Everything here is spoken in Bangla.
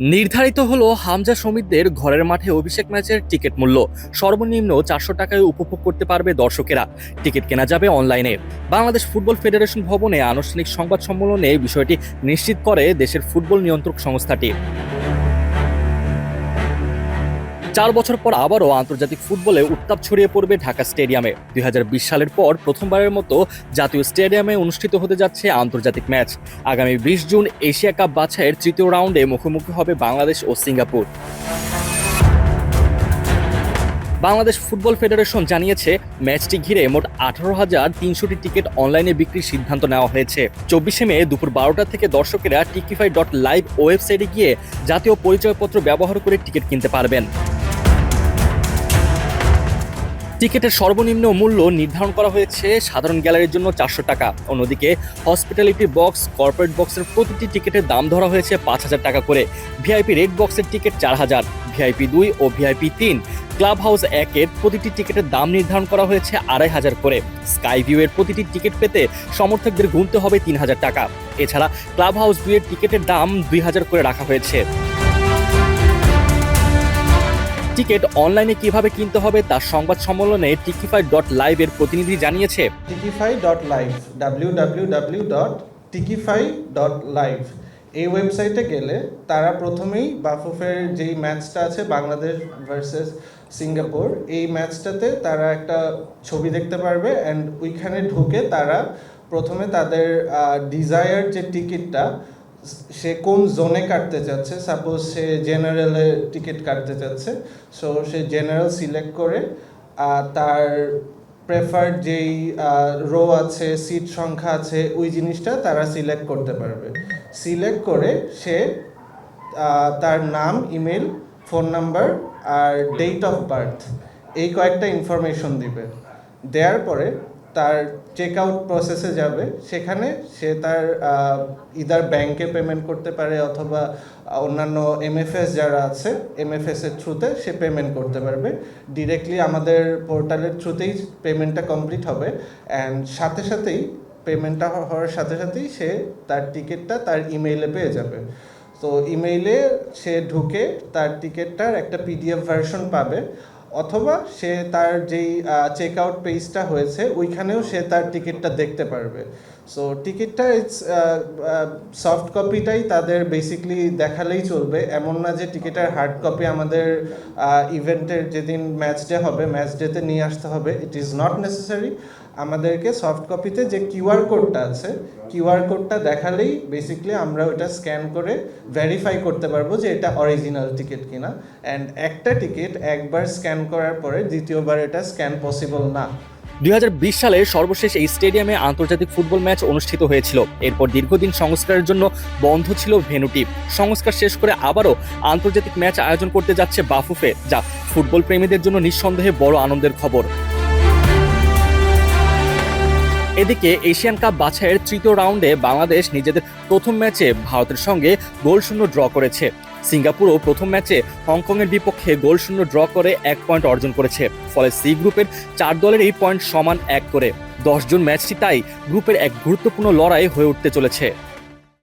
নির্ধারিত হলো হামজা সমিতদের ঘরের মাঠে অভিষেক ম্যাচের টিকিট মূল্য। সর্বনিম্ন চারশো টাকায় উপভোগ করতে পারবে দর্শকেরা। টিকিট কেনা যাবে অনলাইনে। বাংলাদেশ ফুটবল ফেডারেশন ভবনে আনুষ্ঠানিক সংবাদ সম্মেলনে বিষয়টি নিশ্চিত করে দেশের ফুটবল নিয়ন্ত্রক সংস্থাটি। চার বছর পর আবারও আন্তর্জাতিক ফুটবলে উত্তাপ ছড়িয়ে পড়বে ঢাকা স্টেডিয়ামে। দুই হাজার বিশ সালের পর প্রথমবারের মতো জাতীয় স্টেডিয়ামে অনুষ্ঠিত হতে যাচ্ছে আন্তর্জাতিক ম্যাচ। আগামী বিশ জুন এশিয়া কাপ বাছাইয়ের তৃতীয় রাউন্ডে মুখোমুখি হবে বাংলাদেশ ও সিঙ্গাপুর। বাংলাদেশ ফুটবল ফেডারেশন জানিয়েছে, ম্যাচটি ঘিরে মোট আঠারো হাজার তিনশোটি টিকিট অনলাইনে বিক্রির সিদ্ধান্ত নেওয়া হয়েছে। চব্বিশে মে দুপুর বারোটা থেকে দর্শকেরা টিকিফাই ডট লাইভ ওয়েবসাইটে গিয়ে জাতীয় পরিচয়পত্র ব্যবহার করে টিকিট কিনতে পারবেন। টিকিটের সর্বনিম্ন মূল্য নির্ধারণ করা হয়েছে সাধারণ গ্যালারির জন্য চারশো টাকা। অন্যদিকে হসপিটালিটি বক্স, কর্পোরেট বক্সের প্রতিটি টিকিটের দাম ধরা হয়েছে পাঁচ হাজার টাকা করে। ভিআইপি রেড বক্সের টিকিট চার হাজার, ভিআইপি দুই ও ভিআইপি তিন। ক্লাব হাউস একের প্রতিটি টিকিটের দাম নির্ধারণ করা হয়েছে আড়াই হাজার করে। স্কাই ভিউ এর প্রতিটি টিকিট পেতে সমর্থকদের গুনতে হবে তিন হাজার টাকা। এছাড়া ক্লাব হাউস দুইয়ের টিকিটের দাম দুই হাজার করে রাখা হয়েছে। টিকিট অনলাইনে কীভাবে কিনতে হবে তার সংবাদ সম্মেলনে টিকিফাই ডট লাইভ এর প্রতিনিধি জানিয়েছে। Tickify dot live W W W dot Tickify dot live এই ওয়েবসাইটে গেলে তারা প্রথমেই বাফুফের যেই ম্যাচটা আছে, বাংলাদেশ ভার্সেস সিঙ্গাপুর, এই ম্যাচটাতে তারা একটা ছবি দেখতে পারবে অ্যান্ড ওইখানে ঢুকে তারা প্রথমে তাদের ডিজায়ার যে টিকিটটা সে কোন জোনে কাটতে চাচ্ছে? সাপোজ সে জেনারেলে টিকিট কাটতে চাচ্ছে সো সে জেনারেল সিলেক্ট করে তার প্রেফার্ড যেই রো আছে সিট সংখ্যা আছে, ওই জিনিসটা তারা সিলেক্ট করতে পারবে। সিলেক্ট করে সে তার নাম ইমেল ফোন নাম্বার আর ডেট অফ বার্থ এই কয়েকটা ইনফরমেশন দিবে। দেওয়ার পরে তার চেক আউট প্রসেসে যাবে। সেখানে সে তার ইদার ব্যাংকে পেমেন্ট করতে পারে অথবা অন্যান্য এমএফএস যারা আছে এমএফএস এর থ্রুতে সে পেমেন্ট করতে পারবে। ডিরেক্টলি আমাদের পোর্টালের থ্রুতেই পেমেন্টটা কমপ্লিট হবে। অ্যান্ড সাথে সাথেই পেমেন্টটা হওয়ার সাথে সাথেই সে তার টিকিটটা তার ইমেইলে পেয়ে যাবে। তো ইমেইলে সে ঢুকে তার টিকিটটার একটা পিডিএফ ভার্সন পাবে। অথবা সে তার যেই চেক আউট পেজটা হয়েছে, ওইখানেও সে তার টিকিটটা দেখতে পারবে। সো টিকিটটা ইটস সফট কপিটাই তাদের বেসিকলি দেখালেই চলবে। এমন না যে টিকিটের হার্ড কপি আমাদের ইভেন্টের যেদিন ম্যাচ ডে হবে ম্যাচ ডেতে নিয়ে আসতে হবে। ইট ইজ নট নেসেসারি আমাদেরকে সফট কপিতে যে কিউআর কোডটা আছে কিউআর কোডটা দেখালেই বেসিকলি আমরা ওটা স্ক্যান করে ভেরিফাই করতে পারব যে এটা অরিজিনাল টিকিট কিনা। অ্যান্ড একটা টিকিট একবার স্ক্যান করার পরে দ্বিতীয়বার এটা স্ক্যান পসিবল না। দুই হাজার বিশ সালে সর্বশেষ এই স্টেডিয়ামে আন্তর্জাতিক ফুটবল ম্যাচ অনুষ্ঠিত হয়েছিল। এরপর দীর্ঘদিন সংস্কারের জন্য বন্ধ ছিল ভেন্যুটি সংস্কার শেষ করে আবারও আন্তর্জাতিক ম্যাচ আয়োজন করতে যাচ্ছে বাফুফে, যা ফুটবল প্রেমীদের জন্য নিঃসন্দেহে বড় আনন্দের খবর। এদিকে এশিয়ান কাপ বাছাইয়ের তৃতীয় রাউন্ডে বাংলাদেশ নিজেদের প্রথম ম্যাচে ভারতের সঙ্গে গোল শূন্য ড্র করেছে। সিঙ্গাপুরও প্রথম ম্যাচে হংকংয়ের বিপক্ষে গোল শূন্য ড্র করে এক পয়েন্ট অর্জন করেছে, ফলে সি গ্রুপের চার দলের এই পয়েন্ট সমান এক করে। দশ জন ম্যাচটি তাই গ্রুপের এক গুরুত্বপূর্ণ লড়াই হয়ে উঠতে চলেছে।